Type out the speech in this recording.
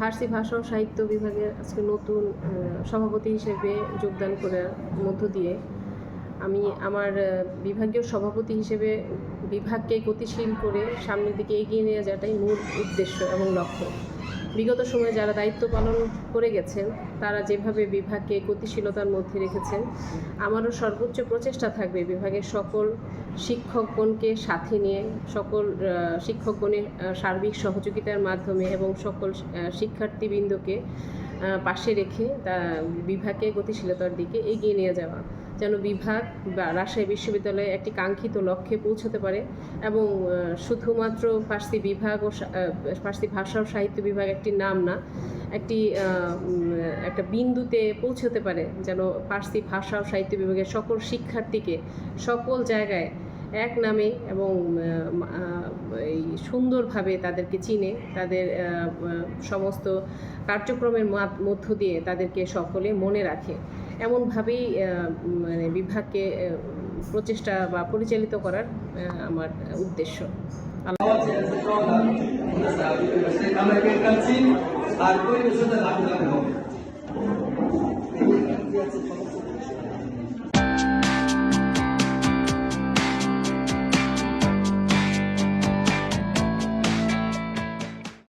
ভাষা ও সাহিত্য বিভাগে আজকে নতুন সভাপতি হিসেবে যোগদান করার মধ্য দিয়ে আমি আমার বিভাগীয় সভাপতি হিসেবে বিভাগকে গতিশীল করে সামনের দিকে এগিয়ে নিয়ে যাওয়াটাই মূল উদ্দেশ্য এবং লক্ষ্য। বিগত সময়ে যারা দায়িত্ব পালন করে গেছেন, তারা যেভাবে বিভাগকে গতিশীলতার মধ্যে রেখেছেন, আমারও সর্বোচ্চ প্রচেষ্টা থাকবে বিভাগের সকল শিক্ষকগণকে সাথে নিয়ে, সকল শিক্ষকগণের সার্বিক সহযোগিতার মাধ্যমে এবং সকল শিক্ষার্থীবৃন্দকে পাশে রেখে তা বিভাগকে গতিশীলতার দিকে এগিয়ে নিয়ে যাওয়া। যেন বিভাগ বা রাজশাহী বিশ্ববিদ্যালয়ে একটি কাঙ্ক্ষিত লক্ষ্যে পৌঁছতে পারে এবং শুধুমাত্র ফার্সি বিভাগ ও ফার্সি ভাষা ও সাহিত্য বিভাগ একটি নাম না, একটি একটা বিন্দুতে পৌঁছতে পারে যেন ফার্সি ভাষা ও সাহিত্য বিভাগের সকল শিক্ষার্থীকে সকল জায়গায় এক নামে এবং এই সুন্দরভাবে তাদেরকে চিনে, তাদের সমস্ত কার্যক্রমের মধ্য দিয়ে তাদেরকে সকলে মনে রাখে। এমনভাবেই মানে বিভাগকে প্রচেষ্টা বা পরিচালিত করার আমার উদ্দেশ্য। আর